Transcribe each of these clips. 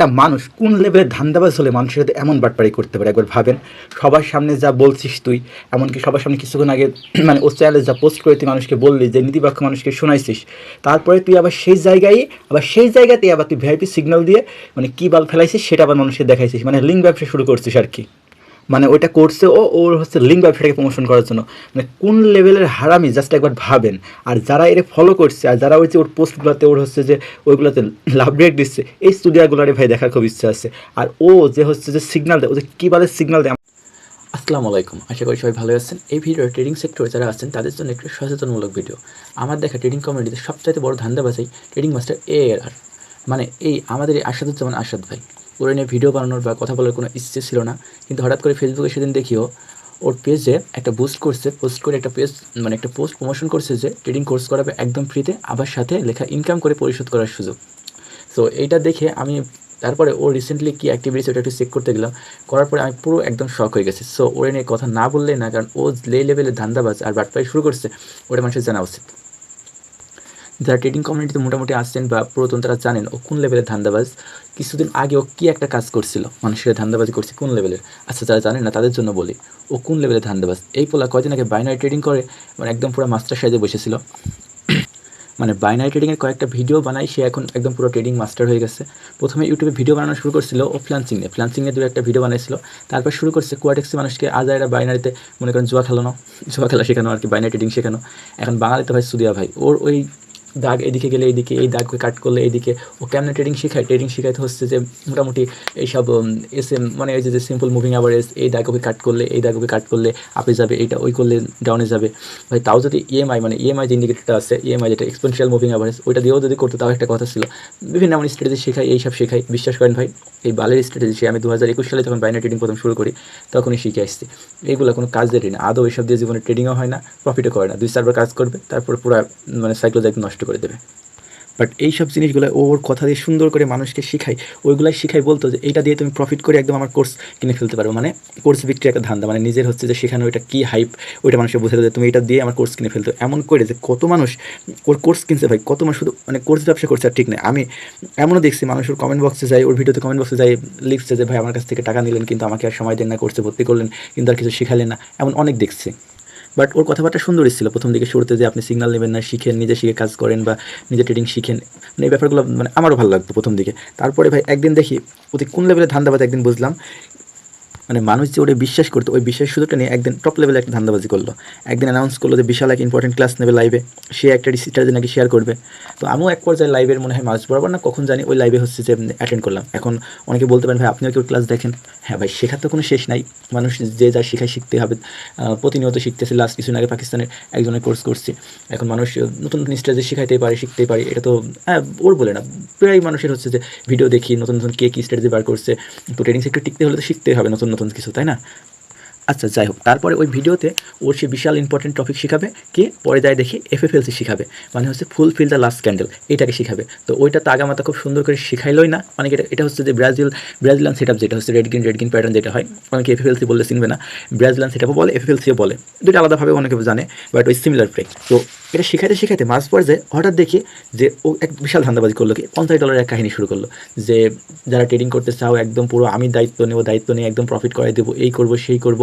একটা মানুষ কোন লেভেলের ধান্দাবাজ হলে মানুষের সাথে এমন বাটপাড়ি করতে পারে? একবার ভাবেন। সবার সামনে যা বলছিস তুই, এমনকি সবার সামনে কিছুক্ষণ আগে মানে ওর চ্যানেলে যা পোস্ট করে তুই মানুষকে বললি, যে নীতিবাক্য মানুষকে শোনাইছিস, তারপরে তুই আবার সেই জায়গায়, আবার সেই জায়গাতেই আবার তুই ভিআইপি সিগন্যাল দিয়ে মানে কী বাল ফেলাইছিস সেটা আবার মানুষকে দেখাইছিস মানে লিঙ্ক ব্যবসা শুরু করছিস আর কি। মানে ওইটা করছে ও, ওর হচ্ছে লিঙ্ক ব্যবসাটাকে প্রমোশন করার জন্য। মানে কোন লেভেলের হারামি জাস্ট একবার ভাবেন। আর যারা এর ফলো করছে, আর যারা যে ওর পোস্টগুলোতে ওর হচ্ছে যে ওইগুলোতে লাভ রেট দিচ্ছে, এই স্টুডিওগুলোরে ভাই দেখার খুব ইচ্ছা আছে। আর ও যে হচ্ছে যে সিগনাল দেয়, ও যে কী বলে সিগনাল দেয়, আসসালামু আলাইকুম। আশা করি সবাই ভালো আছেন। এই ভিডিও ট্রেডিং সেক্টরে যারা আছেন, তাদের জন্য একটু সচেতনমূলক ভিডিও আমার দেখা ট্রেডিং কমিউনিটিতে সবচাইতে বড় ধান্দাবাজাই ট্রেডিং মাস্টার এ আর মানে এই আমাদের এই আসাদুজ্জামান আসাদ ভাই। ওর নিয়ে ভিডিও বানানোর বা কথা বলার কোনো ইচ্ছে ছিল না। কিন্তু হঠাৎ করে ফেসবুকে সেদিন দেখিও, ওর পেজে একটা বুস্ট করছে পোস্ট করে একটা পেজ মানে একটা পোস্ট প্রমোশন করছে যে ট্রেডিং কোর্স করাবে একদম ফ্রিতে আবার সাথে লেখা ইনকাম করে পরিশোধ করার সুযোগ। সো এইটা দেখে আমি তারপরে ও রিসেন্টলি কি অ্যাক্টিভিটিস ওটা একটু চেক করতে গেলাম। করার পরে আমি পুরো একদম শখ হয়ে গেছি। সো ওরে নিয়ে কথা না বললেই না, কারণ ও লে লেভেলের ধান্দাবাজ আর বাটপাই শুরু করছে, ওটা মানুষের জানা উচিত। যারা ট্রেডিং কমিউনিটিতে মোটামুটি আসছেন বা পুরাতন তারা জানেন ও কোন লেভেলের ধান্দাবাজ, কিছুদিন আগে ও কী একটা কাজ করছিল, মানুষের ধান্দাবাজি করছে কোন লেভেলের আচ্ছা যারা জানেন না তাদের জন্য বলি, ও কোন লেভেলের ধান্দাবাজ? এই পোলা কয়দিন আগে বাইনারি ট্রেডিং করে মানে একদম পুরো মাস্টার সাইজে বসেছিল। মানে বাইনারি ট্রেডিংয়ের কয়েকটা ভিডিও বানাই সে এখন একদম পুরো ট্রেডিং মাস্টার হয়ে গেছে। প্রথমে ইউটিউবে ভিডিও বানানো শুরু করছিল ও ফ্লান্সিং নিয়ে ফ্লান্সিং নিয়ে দু একটা ভিডিও বানাইছিল। তারপর শুরু করছে কোয়াটেক্সে মানুষকে আজাইরা বাইনারিতে মনে করেন জুয়া খেলানো জুয়া খেলা শেখানো আর কি বাইনারি ট্রেডিং শেখানো। এখন বাঙালিতে ভাই সুদিয়া ভাই। ওর ওই দাগ এদিকে গেলে এইদিকে এই দাগকে কাট করলে এইদিকে ও কেমনে ট্রেডিং শেখায়? ট্রেডিং শেখাইতে হচ্ছে যে মোটামুটি এইসব এস এম মানে এই যে সিম্পল মুভিং অ্যাভারেজ এই দাগকে কাট করলে, এই দাগকে কাট করলে আপে যাবে, এইটা ওই করলে ডাউনে যাবে। ভাই, তাও যদি ইএমআই মানে ইএমআই যে ইন্ডিকেটরটা আছে ইএমআই যেটা এক্সপেন্সিয়াল মুভিং অ্যাভারেজ ওইটা দিয়েও যদি করতে, তাও একটা কথা ছিল। বিভিন্ন এমন স্ট্র্যাটেজি শেখাই এইসব শেখাই বিশ্বাস করেন ভাই, এই বালের স্ট্র্যাটেজি আমি দু হাজার একুশ সালে যখন বাইনারি ট্রেডিং প্রথম শুরু করি, তখনই শিখে আসছি। এইগুলো কোনো কাজেরই না। আদৌ এইসব দিয়ে জীবনে ট্রেডিংও হয় না প্রফিটও করে না। দুই চারবার কাজ করবে, তারপর পুরো মানে সাইক্লোজ নষ্ট। করে দেবে। বাট এই সব জিনিসগুলো ওর কথা দিয়ে সুন্দর করে মানুষকে শিখাই ওইগুলাই শিখাই বলতো যে, এইটা দিয়ে তুমি প্রফিট করে একদম আমার কোর্স কিনে ফেলতে পারো মানে কোর্স বিক্রি একটা ধান্দা। মানে নিজের হচ্ছে যে, সেখানে ওইটা কী হাইপ ওইটা মানুষকে বোঝাতে যে, তুমি এটা দিয়ে আমার কোর্স কিনে ফেলতো। এমন করে যে, কত মানুষ ওর কোর্স কিনছে ভাই, কত মানুষ শুধু মানে কোর্স ব্যবসা করছে আর ঠিক নেই। আমি এমনও দেখছি, মানুষ ওর কমেন্ট বক্সে যাই ওর ভিডিওতে কমেন্ট বক্সে যাই লিখছে যে, ভাই, আমার কাছ থেকে টাকা নিলেন, কিন্তু আমাকে আর সময় দেন না কোর্সে ভর্তি করলেন, কিন্তু আর কিছু শিখালেন না। এমন অনেক দেখছি। বাট ওর কথাবার্তা সুন্দর ছিল। প্রথম দিকে শুরুতে যে আপনি সিগনাল নেবেন না, শিখেন, নিজে শিখে কাজ করেন বা নিজে ট্রেডিং শিখেন মানে এই ব্যাপারগুলো মানে আমারও ভালো লাগতো প্রথম দিকে। তারপরে ভাই একদিন দেখি, ওতে কোন লেভেলে ধান্দাবাদ একদিন বুঝলাম মানে মানুষ যে ওটা বিশ্বাস করতো, ওই বিশ্বাস সুযোগটা নিয়ে একদিন টপ লেভেলে একটা ধান্দাবাজি করল। একদিন অ্যানাউন্স করল যে বিশাল এক ইম্পর্টেন্ট ক্লাস নেবে লাইভে সে একটা স্ট্র্যাটেজি নাকি শেয়ার করবে। তো আমিও এক পর্যায়ে লাইভের মনে হয় মাঝ বরাবর না, কখন জানি ওই লাইভে হচ্ছে যে অ্যাটেন্ড করলাম। এখন অনেকে বলতে পারেন, ভাই, আপনিও কেউ ক্লাস দেখেন? হ্যাঁ ভাই, শেখার তো কোনো শেষ নাই। মানুষ যে যা শেখায় শিখতে হবে। প্রতিনিয়ত শিখতেছে লাস্ট কিছুদিন আগে পাকিস্তানের একজনের কোর্স করছি। এখন মানুষ নতুন নতুন স্ট্র্যাটেজি শিখাইতে পারে শিখতে পারে। এটা তো হ্যাঁ ওর বলে না। প্রায় মানুষের হচ্ছে যে ভিডিও দেখি, নতুন নতুন কে কী স্ট্র্যাটেজি বার করছে। তো ট্রেনিং সেক্টর টিকতে হলে তো শিখতেই হবে নতুন নতুন কিছু, তাই না? আচ্ছা যাই হোক, তারপরে ওই ভিডিওতে ওর সে বিশাল ইম্পর্টেন্ট টপিক শেখাবে, কি? পরে যায় দেখি এফএফএলসি শিখাবে মানে হচ্ছে full fill the last candle এটাকে শিখাবে। তো ওইটা তো আগামাতা খুব সুন্দর করে শিখাইলই না অনেকে এটা এটা হচ্ছে যে ব্রাজিল ব্রাজিলান সেট যেটা হচ্ছে red green red green pattern যেটা হয় অনেকে এফএফএলসি বললে চিনবে না ব্রাজিলিয়ান সেট বলে এফএফএলসিও বলে দুটো আলাদাভাবে অনেকে জানে বাট ওই সিমিলার প্রেক তো এটা শেখাইতে শেখাইতে মাঝ পর্যায়ে হঠাৎ দেখি যে ও এক বিশাল ধান্দাবাজি করল, কি? পঞ্চাশ ডলারের এক কাহিনী শুরু করল, যে যারা ট্রেডিং করতে চাও, একদম পুরো আমি দায়িত্ব নেব, দায়িত্ব নিয়ে একদম প্রফিট করাই দেবো, এই করব, সেই করব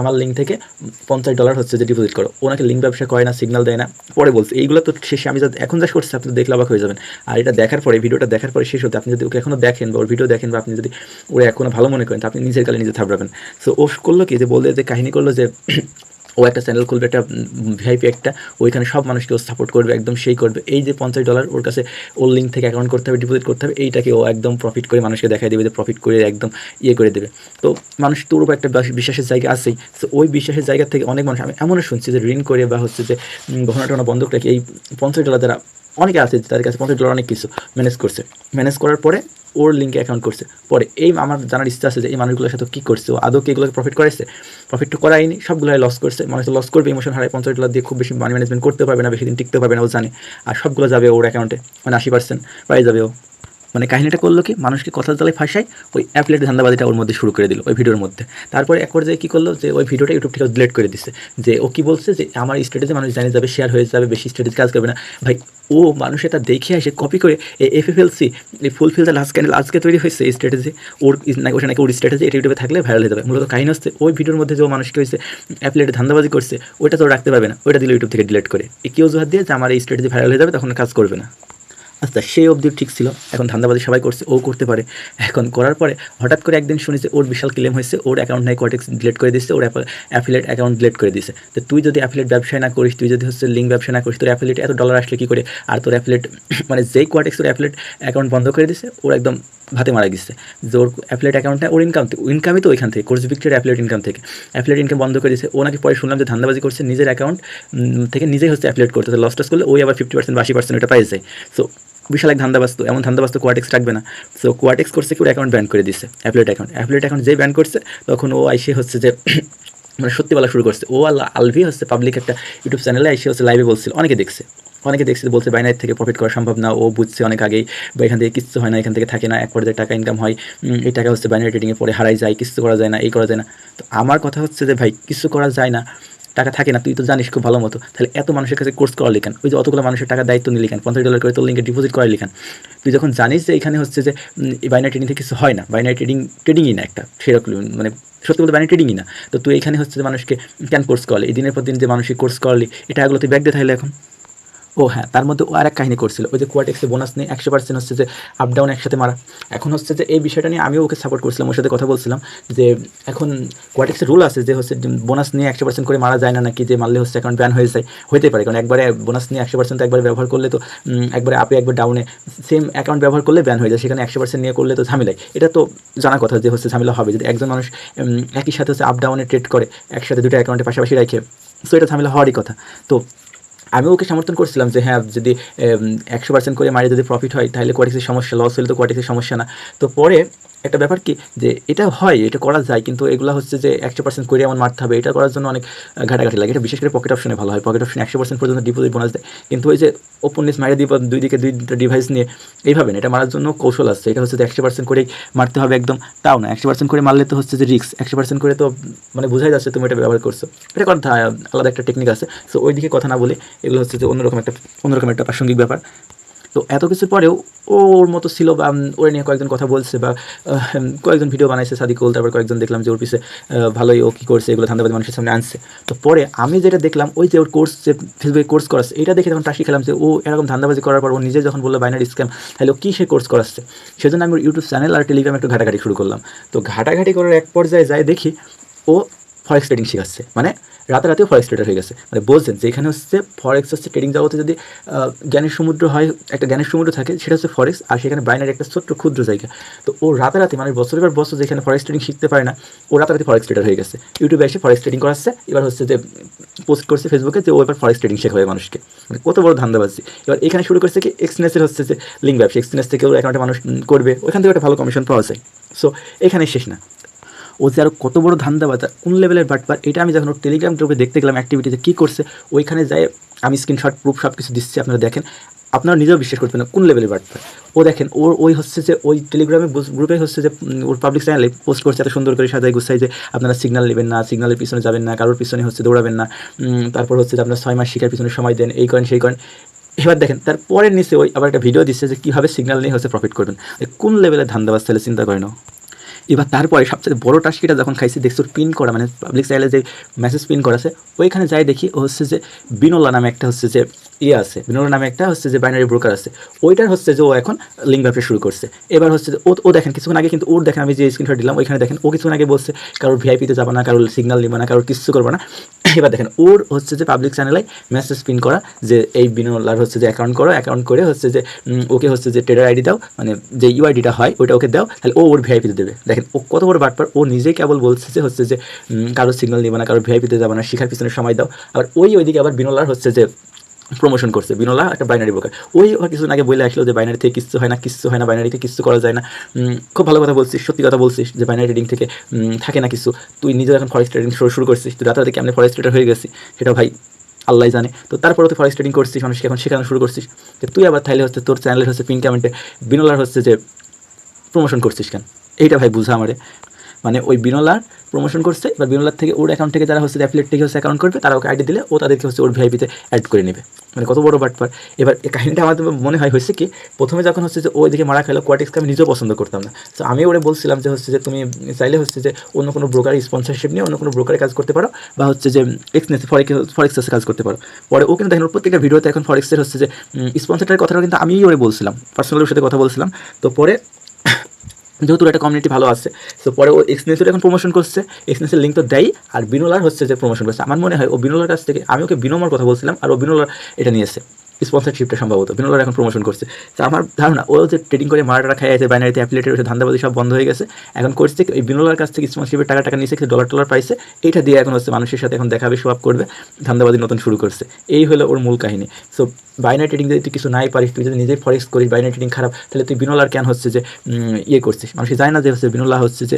আমার লিঙ্ক থেকে পঞ্চাশ ডলার হচ্ছে যে ডিপোজিট করো। ওনাকে লিঙ্ক ব্যবসা করে না সিগনাল দেয় না, পরে বলছে, এইগুলো তো শেষে আমি যা, এখন যা করছি, আপনি দেখলে অবাক হয়ে যাবেন। আর এটা দেখার পরে ভিডিওটা দেখার পরে শেষ হতে আপনি যদি ওকে এখনও দেখেন বা ওর ভিডিও দেখেন বা আপনি যদি ওরা এখনও ভালো মনে করেন, তো আপনি নিজের কালে নিজে থাপড়াবেন সো ও করল কি? যে বলতে যে, কাহিনী করল যে ও একটা চ্যানেল খুলবে, একটা ভিআইপি একটা, ওইখানে সব মানুষকে ও সাপোর্ট করবে, একদম সেই করবে। এই যে পঞ্চাশ ডলার ওর কাছে ওর লিঙ্ক থেকে অ্যাকাউন্ট করতে হবে ডিপোজিট করতে হবে, এইটাকে ও একদম প্রফিট করে মানুষকে দেখাই দেবে যে প্রফিট করে একদম ইয়ে করে দেবে। তো মানুষ তোর উপর একটা বিশ্বাসের জায়গা আছেই। তো ওই বিশ্বাসের জায়গা থেকে অনেক মানুষ, আমি এমনও শুনছি যে ঋণ করে বা হচ্ছে যে গহনা টহনা বন্ধক রেখে এই পঞ্চাশ ডলার দ্বারা অনেকে আছে তাদের কাছে পঞ্চাশ ডলার অনেক কিছু ম্যানেজ করছে। ম্যানেজ করার পরে ওর লিঙ্কে অ্যাকাউন্ট করছে। পরে এই আমার জানার ইচ্ছা আছে যে এই মানুষগুলোর সাথে কী করছে? ও আদৌ কি এগুলোকে প্রফিট করাইছে? প্রফিট তো করায়নি, সবগুলোই লস করছে। মানুষ লস করবে ইমোশন হারায় পঞ্চাশ ডলার দিয়ে খুব বেশি মানি ম্যানেজমেন্ট করতে পারবে না, বেশি দিন টিকতে পারবে না, ও জানে। আর সবগুলো যাবে ওর অ্যাকাউন্টে মানে আশি পার্সেন্ট পাই যাবে ও। মানে কাহিনীটা করল কি? মানুষকে কথা তালে ফাঁসায় ওই অ্যাপলেট ধান্দাবাদিটা ওর মধ্যে শুরু করে দিল, ওই ভিডিওর মধ্যে। তারপরে এক পর্যায়ে কী করল? যে ওই ভিডিওটা ইউটিউব থেকে ডিলিট করে দিচ্ছে যে ও কি বলছে? যে আমার স্টেটাসে মানুষ জানিয়ে যাবে শেয়ার হয়ে যাবে, বেশি স্টেটাস কাজ করবে না। ভাই, ও মানুষ এটা দেখে আসে কপি করে এই এফ এফ এল সি এই full fill the last candle আজকে তৈরি হয়েছে এই স্ট্র্যাটেজি ওর ওটা নাকি ওর স্ট্র্যাটেজি এটা ইউটিউবে থাকলে ভাইরাল হয়ে যাবে। মূলত কাহিনী হচ্ছে ওই ভিডিওর মধ্যে যে ও মানুষকে হয়েছে অ্যাপলেটে ধান্দাবাজি করছে, ওইটা তো রাখতে পারবে না। ওইটা দিলে ইউটিউব থেকে ডিলেট করে। কেউ অজুহাত দিয়ে? যে আমার এই স্ট্র্যাটেজি ভাইরাল হয়ে যাবে, তখন কাজ করবে না। আচ্ছা সেই অবধি ঠিক ছিল। এখন ধান্দাবাজি সবাই করছে, ও করতে পারে। এখন করার পরে হঠাৎ করে একদিন শুনেছে ওর বিশাল ক্লেম হয়েছে, ওর অ্যাকাউন্ট নাই কোয়াটেক্স ডিলিট করে দিচ্ছে ওর অ্যাফিলেট অ্যাকাউন্ট ডিলিট করে দিচ্ছে তো তুই যদি অ্যাফিলেট ব্যবসায় না করিস, তুই যদি হচ্ছে লিঙ্ক ব্যবসা না করিস, তোর অ্যাফিলেট এত ডলার আসলে কী করে? আর তোর অ্যাফিলেট মানে যেই কোয়াটেক্স তোর অ্যাফিলেট অ্যাকাউন্ট বন্ধ করে দিচ্ছে ওর একদম ভাতে মারা গেছে। যে ওর অ্যাফিলেট অ্যাকাউন্টটা ওর ইনকাম ইনকামই তো ওইখান থেকে কোর্স বিক্রির অ্যাফিলেট ইনকাম থেকে। অ্যাফিলেট ইনকাম বন্ধ করে দিয়েছে। ও নাকি পরে শুনলাম যে ধান্দাবাজি করছে, নিজের অ্যাকাউন্ট থেকে নিজেই হচ্ছে অ্যাফিলেট করতে লস টস করলে ওই আবার ফিফটি পার্সেন্ট আশি পার্সেন্ট এটা পাই যায় সো বিশাল এক ধান্দাবাস্তু, এমন ধান্দাবাস্তু কোয়াটেক্স রাখবে না। সো কোয়াটেক্স করছে কি, ওর অ্যাকাউন্ট ব্যান করে দিচ্ছে অ্যাফিলেট অ্যাকাউন্ট অ্যাফিলেট অ্যাকাউন্ট যেই ব্যান করছে, তখন ও আইসে হচ্ছে যে মানে সত্যি বলা শুরু করছে। ও আল্লাহ আলভি হচ্ছে পাবলিক একটা ইউটিউব চ্যানেলে এসে হচ্ছে লাইভে বলছিল। অনেকে দেখছে অনেকে দেখছে বলছে বাইনারি থেকে প্রফিট করা সম্ভব না, ও বুঝছে অনেক আগেই, বা এখান থেকে কিচ্ছু হয় না, এখান থেকে থাকে না, এক পর্যায়ে টাকা ইনকাম হয় এই টাকা হচ্ছে বাইনারি ট্রেডিংয়ে পরে হারাই যায়, কিচ্ছু করা যায় না, এই করা যায় না। তো আমার কথা হচ্ছে যে ভাই, কিছু করা যায় না। টাকা থাকে না, তুই তো জানিস খুব ভালো মতো। তাহলে এত মানুষের কাছে কোর্স করা লিখান ওই যে অতগুলো মানুষের টাকা দায়িত্ব নিয়ে লিখান পঞ্চাশ ডলার করে তোর লিঙ্কে ডিপোজিট করে লিখান তুই যখন জানিস যে এখানে হচ্ছে যে বাইনারি ট্রেডিং থেকে কিছু হয় না বাইনারি ট্রেডিং ট্রেডিংই না একটা, সেরকম মানে সত্যি বলতে বাইনারি ট্রেডিংই না। তো তুই এখানে হচ্ছে যে মানুষকে কেন কোর্স করলি? এই দিনের পর দিন যে মানুষকে কোর্স করলি, এটা এগুলো তুই ব্যাগ দিয়ে থাকলে এখন? ও হ্যাঁ তার মধ্যে ও আরেক কাহিনী করছিল। ওই যে কোয়াটেক্সে বোনাস নিয়ে একশো পার্সেন্ট হচ্ছে যে আপ ডাউন একসাথে মারা। এখন হচ্ছে যে এই বিষয়টা নিয়ে আমিও ওকে সাপোর্ট করছিলাম, ওর সাথে কথা বলছিলাম যে এখন কোয়াটেক্সের রুল আছে যে হচ্ছে বোনাস নিয়ে একশো পার্সেন্ট করে মারা যায় না নাকি, যে মারলে হচ্ছে অ্যাকাউন্ট ব্যান হয়ে যায়, হইতে পারে। কারণ একবারে বোনাস নিয়ে একশো পার্সেন্ট একবার ব্যবহার করলে তো একবারে আপে একবার ডাউনে সেম অ্যাকাউন্ট ব্যবহার করলে ব্যান হয়ে যায়, সেখানে একশো পার্সেন্ট নিয়ে করলে তো ঝামেলাই। এটা তো জানা কথা যে হচ্ছে ঝামেলা হবে, যদি একজন মানুষ একই সাথে হচ্ছে আপ ডাউনে ট্রেড করে, একসাথে দুটো অ্যাকাউন্টে পাশাপাশি রাখে সো এটা ঝামেলা হওয়ারই কথা। তো আমি ওকে সমর্থন করছিলাম যে হ্যাঁ যদি একশো পার্সেন্ট করে মারি যদি প্রফিট হয়, তাহলে কোয়াটিক্সের সমস্যা লস হলে তো কোয়াটিক্সের সমস্যা না। তো পরে একটা ব্যাপার কি যে এটা হয়, এটা করা যায়, কিন্তু এগুলো হচ্ছে যে একশো পার্সেন্ট করে এমন মারতে হবে। এটা করার জন্য অনেক ঘাটাঘাটি লাগে। এটা বিশেষ করে পকেট অপশনে ভালো হয়। পকেট অপশনে একশো পার্সেন্ট পর্যন্ত ডিপোজিট বোনাস দেয়। কিন্তু ওই যে ওপেননেস মারে দিব, দুই দিকে দুই ডিভাইস নিয়ে, এইভাবে না, এটা মারার জন্য কৌশল আছে। এটা হচ্ছে যে একশো পার্সেন্ট করেই মারতে হবে একদম, তাও না। একশো পার্সেন্ট করে মারলে তো হচ্ছে যে রিক্স একশো পার্সেন্ট করে তো মানে বোঝাই যাচ্ছে তুমি এটা ব্যবহার করছ। এটা কথা আলাদা একটা টেকনিক আছে। সো ওই দিকে কথা না বলে এগুলো হচ্ছে যে অন্যরকম একটা অন্যরকম একটা প্রাসঙ্গিক ব্যাপার। তো এত কিছুর পরেও ওর মতো ছিল বা ওর নিয়ে কয়েকজন কথা বলছে বা কয়েকজন ভিডিও বানাইছে সাদিকুল, তারপর কয়েকজন দেখলাম যে ওর পিছে ভালোই ও কী করছে, এগুলো ধান্দাবাজি মানুষের সামনে আনছে। তো পরে আমি যেটা দেখলাম, ওই যে ওর কোর্স যে ফেসবুকে কোর্স করাচ্ছে, এটা দেখে তখন টাসি খেলাম যে ও এরকম ধান্দাবাজি করার পর ও নিজে যখন বলল বাইনারি স্ক্যাম তাহলে ও কী সে কোর্স করাচ্ছে? সেজন্য আমি ইউটিউব চ্যানেল আর টেলিগ্রামে একটু ঘাটাঘাটি শুরু করলাম। তো ঘাটাঘাটি করার এক পর্যায়ে যাই দেখি, ও ফরেক্স ট্রেডিং শেখাচ্ছে। মানে রাতারাতিও ফরেক্স ট্রেডার হয়ে গেছে। মানে বলছেন যে এখানে হচ্ছে ফরেক্স হচ্ছে ট্রেডিং জগতে যদি জ্ঞানের সমুদ্র হয়, একটা জ্ঞানের সমুদ্র থাকে, সেটা হচ্ছে ফরেক্স আর সেখানে বাইনারি একটা ছোট্ট ক্ষুদ্র জায়গা। তো ও রাতারাতি মানে বছরের পর বছর যেখানে ফরেক্স ট্রেডিং শিখতে পারে না, ও রাতারাতি ফরেক্স ট্রেডার হয়ে গেছে। ইউটিউবে এসে ফরেক্স ট্রেডিং করাচ্ছে, এবার হচ্ছে যে পোস্ট করছে ফেসবুকে যে ও এবার ফরেক্স ট্রেডিং শেখাবে মানুষকে। মানে কত বড় ধান্দাবাজি। এবার এখানে শুরু করছে কি এক্সনেসের হচ্ছে যে লিঙ্ক ব্যবসা। এক্সনেস থেকে ওর অ্যাকাউন্টে মানুষ করবে, ওখান থেকে একটা ভালো কমিশন পাওয়া যায়। সো এখানে শেষ না। ও যে আরও কত বড় ধান্দাবাজ কোন লেভেলের বাটপার এটা আমি যখন ওর টেলিগ্রাম গ্রুপে দেখতে গেলাম অ্যাক্টিভিটিতে কী করছে, ওইখানে যাই, আমি স্ক্রিনশট প্রুফ সব কিছু দিচ্ছি, আপনারা দেখেন। আপনারা নিজেও বিশ্বাস করবেন না কোন লেভেলের বাটপার ও দেখেন, ওর, ওই হচ্ছে যে, ওই টেলিগ্রামে গ্রুপে হচ্ছে যে ওর পাবলিক চ্যানেলে পোস্ট করছে, এত সুন্দর করে সাজায় গুছাই যে, আপনারা সিগন্যাল নেবেন না সিগন্যালের পিছনে যাবেন না, কারোর পিছনে হচ্ছে দৌড়াবেন না তারপর হচ্ছে যে আপনার ছয় মাস শিকার পিছনে সময় দেন, এই করেন, সেই করেন। এবার দেখেন, তার পরের নিচে ওই আবার একটা ভিডিও দিচ্ছে যে কীভাবে সিগনাল নিয়ে হচ্ছে প্রফিট করবেন। কোন লেভেলের ধান্দাবাজ তাহলে চিন্তা করেন। এবার তারপরে সবচেয়ে বড় টাস্কিটা যখন খাইছি, দেখছি পিন করা মানে পাবলিক চ্যানেলে যে মেসেজ পিন করা আছে, ওইখানে যাই দেখি ও হচ্ছে যে বিনোলা নামে একটা হচ্ছে যে ইয়ে আছে, বিনোলা নামে একটা হচ্ছে যে বাইনারি ব্রোকার আছে। ওইটার হচ্ছে যে ও এখন লিঙ্ক ব্যবসা শুরু করছে। এবার হচ্ছে যে ও ও দেখেন, কিছুক্ষণ আগে কিন্তু ওর দেখেন, আমি যে স্ক্রিনশট দিলাম, ওইখানে দেখেন, ও কিছুক্ষণ আগে বলছে, কারোর ভিআইপিতে যাব না, কারোর সিগনাল নিবে না, কারোর কিছু করবে না। এবার দেখেন, ওর হচ্ছে যে পাবলিক চ্যানেলে মেসেজ পিন করা, যে এই বিনোলার হচ্ছে যে অ্যাকাউন্ট করো অ্যাকাউন্ট করে হচ্ছে যে ওকে হচ্ছে যে ট্রেডার আইডি দাও মানে যে ইউআইডিটা হয়, ওইটা ওকে দাও, তাহলে ও ওর ভিআইপিতে দেবে। দেখেন, ও কত বড় বাটপার, ও নিজেই কেবল বলছে যে হচ্ছে যে কারও কারোর সিগন্যাল নেবে না কারোর ভিআইপিতে যাবে না, শিখার পিছনে সময় দাও। আবার ওই ওইদিকে আবার বিনোলার হচ্ছে যে প্রমোশন করছে। বিনোলা একটা বাইনারি ব্রোকার ওই কিছুদিন আগে বলে আসলো যে বাইনারি থেকে কিচ্ছু হয় না কিচ্ছু হয় না বাইনারিতে কিচ্ছু করা যায় না। খুব ভালো কথা বলছিস, সত্যি কথা বলছিস যে বাইনারি ট্রেডিং থেকে থাকে না কিছু। তুই নিজে এখন ফরেস্ট ট্রেডিং শুরু শুরু করছিস। তুই রাতারাতি কেমনি ফরেস্ট ট্রেডার হয়ে গেছিস সেটা ভাই আল্লাহ জানে। তো তারপরে তুই ফরেস্ট ট্রেডিং করছিস, মানুষকে এখন শেখানো শুরু করছিস। তো তুই আবার তাহলে হচ্ছে তোর চ্যানেলের হচ্ছে পিন কমেন্টে বিনোলার হচ্ছে যে প্রমোশন করছিস কেন? এইটা ভাই বুঝা আমারে। মানে ওই বিনোলার প্রমোশন করছে, এবার বিনোলার থেকে ওর অ্যাকাউন্ট থেকে যারা হচ্ছে অ্যাফিলেট থেকে হচ্ছে অ্যাকাউন্ট করবে, তারা ওকে আইডি দিলে ও তাদেরকে হচ্ছে ওর ভিআইপিতে অ্যাড করে নেবে। মানে কত বড় বাটপার এবার এই কাহিনীটা আমাদের মনে হয় হয়েছে কি, প্রথমে যখন হচ্ছে যে ওই দিকে মারা খেলো কোয়াটিক্সকে আমি নিজেও পছন্দ করতাম না। তো আমি ওরে বলছিলাম যে হচ্ছে যে তুমি চাইলে হচ্ছে যে অন্য কোনো ব্রোকারের স্পন্সরশিপ নিয়ে অন্য কোনো ব্রোকারে কাজ করতে পারো, বা হচ্ছে যে এক্সনেস ফরেক্স ফরেক্সে কাজ করতে পারো। পরে ও কিন্তু দেখেন প্রত্যেকটা ভিডিওতে এখন ফরেক্সের হচ্ছে যে স্পন্সরটার কথাটা কিন্তু আমিই ওরে বলছিলাম পার্সোনালি সাথে কথা বলছিলাম। তো পরে যেহেতু একটা কমিউনিটি ভালো আছে, তো পরে ও এক্সনেসের এখন প্রমোশন করছে। এক্সনেসের লিঙ্ক তো দেয়, আর বিনোলার হচ্ছে যে প্রমোশন করছে। আমার মনে হয় ও বিনোলার কাছ থেকে, আমি ওকে বিনোমার কথা বলছিলাম, আর ও বিনোলার এটা নিয়েছে। স্পন্সরশিপটা সম্ভবত। বিনোলার এখন প্রমোশন করছে। তো আমার ধারণা, ও যে ট্রেডিং করে মারাটা খাই আছে বাইনারিতে অ্যাপ্লিটের হচ্ছে ধান্দাবাজি সব বন্ধ হয়ে গেছে। এখন করছে ওই বিনোলার কাছ থেকে স্পন্সরশিপের টাকা টাকা নিয়েছে ডলার টলার পাইছে। এইটা দিয়ে এখন হচ্ছে মানুষের সাথে এখন দেখাবে আপ করবে, ধান্দাবাজি নতুন শুরু করছে। এই হলো ওর মূল কাহিনী। সো বাইনারি ট্রেডিং যদি তুই কিছু নাই পারিস, তুই যদি নিজেই ফরেক্স করিস বাইনারি ট্রেডিং খারাপ, তাহলে তুই বিনোলার কেন হচ্ছে যে ইয়ে করছিস মানুষ জানে না যে হচ্ছে বিনোলা হচ্ছে যে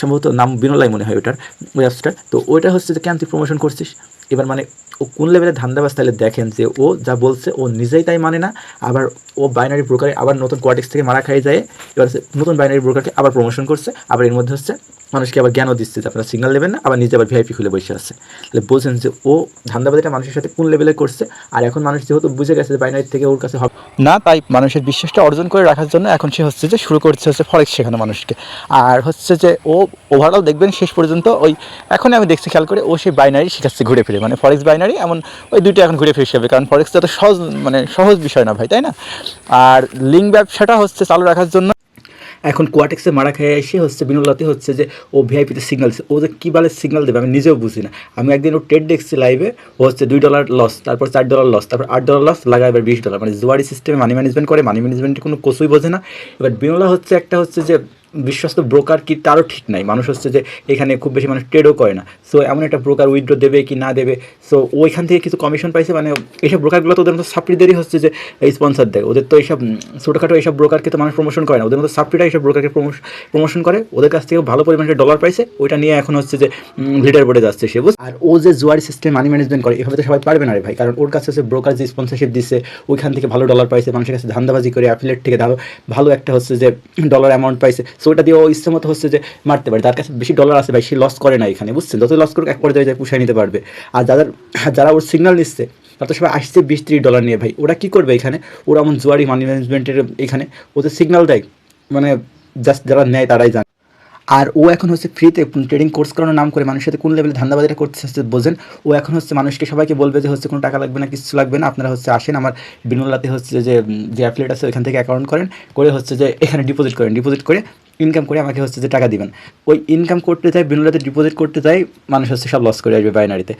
সম্ভবত নাম বিনোলাই মনে হয় ওটার ওই অ্যাপসটার তো ওইটা হচ্ছে যে, কেন তুই প্রমোশন করছিস? এবার মানে ও কোন লেভেলে ধান্দাবাজ তাহলে দেখেন যে ও যা বলছে ও নিজেই তাই মানে না। আবার ও বাইনারি ব্রোকারে আবার নতুন কোয়াটিক্স থেকে মারা খাই যায়। এবার নতুন বাইনারি ব্রোকারকে আবার প্রমোশন করছে। আবার এর মধ্যে হচ্ছে মানুষকে আবার জ্ঞানও দিচ্ছে যে, আপনারা সিগন্যাল নেবেন না। আবার নিজে আবার ভিআইপি খুলে বসে আছে। তাহলে বলছেন যে, ও ধান্দাবাজিটা মানুষের সাথে কোন লেভেলে করছে? আর এখন মানুষ যেহেতু বুঝে গেছে যে বাইনারি থেকে ওর কাছে হবে। না, তাই মানুষের বিশ্বাসটা অর্জন করে রাখার জন্য এখন সে হচ্ছে যে, শুরু করছে হচ্ছে ফরেক্স শেখানো মানুষকে। আর হচ্ছে যে, ও ওভারঅল দেখবেন শেষ পর্যন্ত ওই এখন আমি দেখছি, খেয়াল করে ও সেই বাইনারি শেখাচ্ছে ঘুরে ফিরে। মানে ফরেক্স বাইনারি এমন ওই দুইটা এখন ঘুরে ফিরে শেখাবে কারণ ফরেক্সটা তো সহজ মানে সহজ বিষয় না ভাই, তাই না? আর লিঙ্ক ব্যবসাটা হচ্ছে চালু রাখার জন্য। এখন কোয়াটেক্সে মারা খেয়ে এসে হচ্ছে বিনোলাতে হচ্ছে যে, ও ভিআইপিতে সিগনাল ও যে কী বলে সিগনাল দেবে, আমি নিজেও বুঝি না। আমি একদিন ও ট্রেড দেখছি লাইভে ও হচ্ছে দুই ডলার লস তারপর চার ডলার লস তারপর আট ডলার লস লাগায় এবার বিশ ডলার মানে জুয়ারি সিস্টেমে মানি ম্যানেজমেন্ট করে মানি ম্যানেজমেন্টের কোনো কোসই বোঝে না। এবার বিনোলা হচ্ছে একটা হচ্ছে যে বিশ্বস্ত ব্রোকার কি তারও ঠিক নাই। মানুষ হচ্ছে যে এখানে খুব বেশি মানুষ ট্রেডও করে না। সো এমন একটা ব্রোকার উইথড্র দেবে কি না দেবে? সো ওইখান থেকে কিছু কমিশন পাইছে মানে এইসব ব্রোকারগুলো তো ওদের মতো সাপ্লিদেরই হচ্ছে যে স্পন্সার দেয়। ওদের তো এইসব ছোটোখাটো এইসব ব্রোকারকে তো মানুষ প্রমোশন করে না। ওদের মতো সাপ্লিটা এইসব ব্রোকারকে প্রমোশন করে। ওদের কাছ থেকে ভালো পরিমাণে ডলার পাইছে। ওইটা নিয়ে এখন হচ্ছে যে লিডার বোর্ডে যাচ্ছে সে, বুঝ আর ও যে জুয়ারি সিস্টেম মানি ম্যানেজমেন্ট করে, এভাবে তো সবাই পারবে না রে ভাই। কারণ ওর কাছে হচ্ছে ব্রোকার যে স্পন্সরশিপ দিচ্ছে ওইখান থেকে ভালো ডলার পাইছে, মানুষের কাছে ধান্দাবাজি করে অ্যাফিলেট থেকে ভালো একটা হচ্ছে যে ডলার অ্যামাউন্ট পাইছে। সো ওটা দিয়ে ও ইচ্ছে মতো হচ্ছে যে মারতে পারে। তার কাছে বেশি ডলার আছে ভাই, সে লস করে না এখানে, বুঝছেন? যত লস করুক, এক পর্যায়ে যায়, পুষায় নিতে পারবে। আর যাদের যারা ওর সিগনাল নিচ্ছে, তারা তো সবাই আসছে বিশ ত্রিশ ডলার নিয়ে ভাই। ওরা কী করবে এখানে? ওরা এমন জুয়ারি মানি ম্যানেজমেন্টের এখানে, ওদের সিগনাল দেয়। মানে জাস্ট যারা নেয়, তারাই জানে। আর ও এখন হচ্ছে ফ্রিতে ট্রেডিং কোর্স করানোর নাম করে মানুষের সাথে কোন লেভেলে ধান্দাবাজিটা করতে হচ্ছে বোঝেন। ও এখন হচ্ছে মানুষকে সবাইকে বলবে যে হচ্ছে কোনো টাকা লাগবে না, কিছু লাগবে না, আপনারা হচ্ছে আসেন। আমার বিনোলাতে হচ্ছে যে যে অ্যাফিলেট আছে ওইখান থেকে অ্যাকাউন্ট করেন, করে হচ্ছে যে এখানে ডিপোজিট করেন। ডিপোজিট করে ইনকাম করে আমাকে হচ্ছে যে টাকা দিবেন। ওই ইনকাম করতে চাই বিনোলাতে ডিপোজিট করতে চাই মানুষ হচ্ছে সব লস করে আসবে বাইনারিতে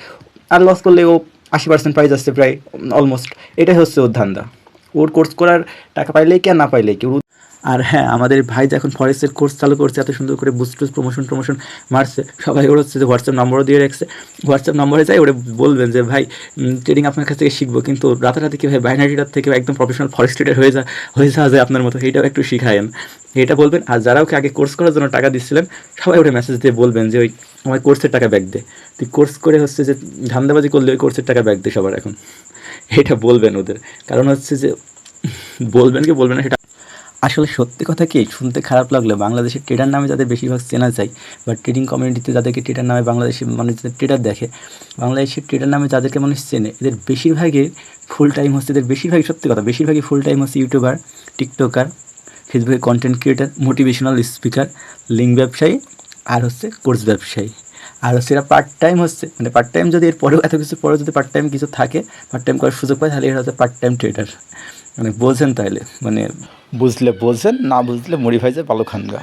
আর লস করলে ও আশি পার্সেন্ট প্রাইস আসছে প্রায় অলমোস্ট এটাই হচ্ছে ওর ধান্দা। ওর কোর্স করার টাকা পাইলেই কি আর না পাইলেই কি? আর হ্যাঁ আমাদের ভাই এখন ফরেস্টের কোর্স চালু করছে, এত সুন্দর করে বুস্ট প্রমোশন প্রমোশন মারছে, সবাই ওর হচ্ছে যে হোয়াটসঅ্যাপ নম্বরও দিয়ে রাখছে। হোয়াটসঅ্যাপ নম্বরে যাই ওরা বলবেন যে, ভাই ট্রেডিং আপনার কাছ থেকে শিখব। কিন্তু রাতারাতি কি ভাই বাইনারিটার থেকে একদম প্রফেশনাল ফরেস্ট ট্রেডার হয়ে যা, হয়ে যাওয়া যায় আপনার মতো। এটাও একটু শিখায়েন। এটা বলবেন, আর যারা ওকে আগে কোর্স করার জন্য টাকা দিচ্ছিলেন, সবাই ওটা মেসেজ দিয়ে বলবেন যে, ওই আমার কোর্সের টাকা ব্যাক দে। তুই কোর্স করে হচ্ছে যে ধান্দাবাজি করলে ওই কোর্সের টাকা ব্যাক দে সবার এখন। এটা বলবেন ওদের। কারণ হচ্ছে যে, বলবেন কি বলবেন না, সেটা আসলে সত্যি কথা কি, শুনতে খারাপ লাগল বাংলাদেশের ট্রেডার নামে যাদের বেশিরভাগ চেনা যায় বা ট্রেডিং কমিউনিটিতে যাদেরকে ট্রেডার নামে বাংলাদেশের মানুষ ট্রেডার দেখে, বাংলাদেশের ট্রেডার নামে যাদেরকে মানুষ চেনে, এদের বেশিরভাগই ফুল টাইম হচ্ছে, এদের বেশিরভাগই সত্যি কথা, বেশিরভাগই ফুল টাইম হচ্ছে ইউটিউবার টিকটকার ফেসবুকে content creator motivational speaker link ব্যবসায়ী আর হচ্ছে কোর্স ব্যবসায়ী। আর হচ্ছে এরা পার্ট টাইম হচ্ছে মানে পার্ট টাইম যদি এর পরেও এত কিছু, পরেও যদি পার্ট টাইম কিছু থাকে পার্ট টাইম করার সুযোগ পায়, তাহলে এরা হচ্ছে পার্ট টাইম ট্রেডার মানে বলছেন তাইলে? মানে বুঝলে বলছেন না বুঝলে মরিফাই যায় ভালো খানগা